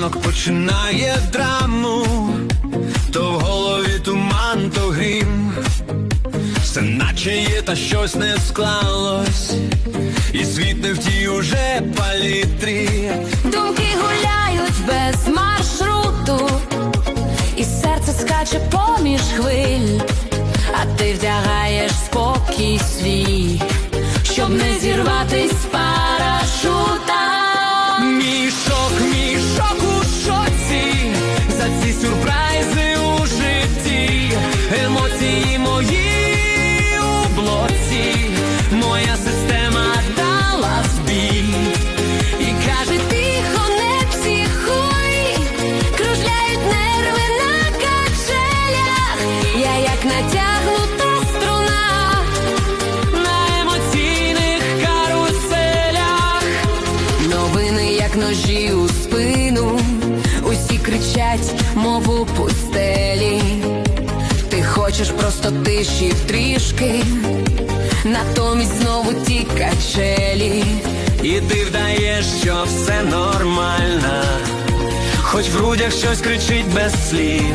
починає драму, то в голові туман, то грім, все наче є, та щось не склалось, і світ не в тій уже палітрі. Думки гуляють без маршруту, і серце скаче поміж хвиль, а ти вдягаєш спокій свій, щоб не зірватись натягнута струна. на емоційних каруселях. Новини, як ножі у спину, усі кричать, мов у пустелі. Ти хочеш просто тиші трішки, натомість знову ті качелі. І ти вдаєш, що все нормально, хоч в грудях щось кричить без слів.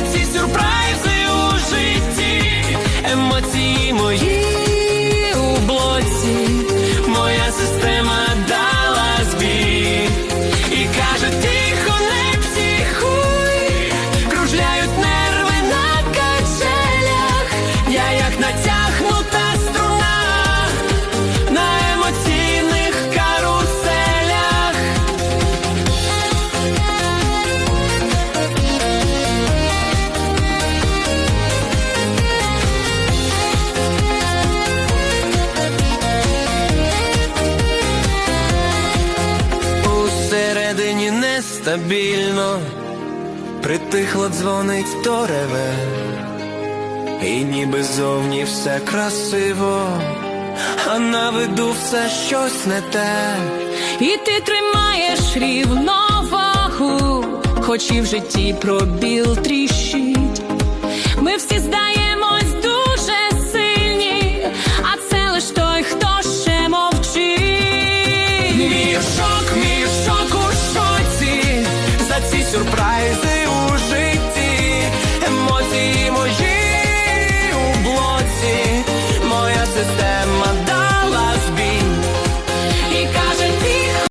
galații surprise. Нестабільно, притихло дзвонить, хто реве, і ніби зовні все красиво, а на виду все щось не те. І ти тримаєш рівновагу, хоч і в житті пробіл тріщить. Ми всі здаємось eyes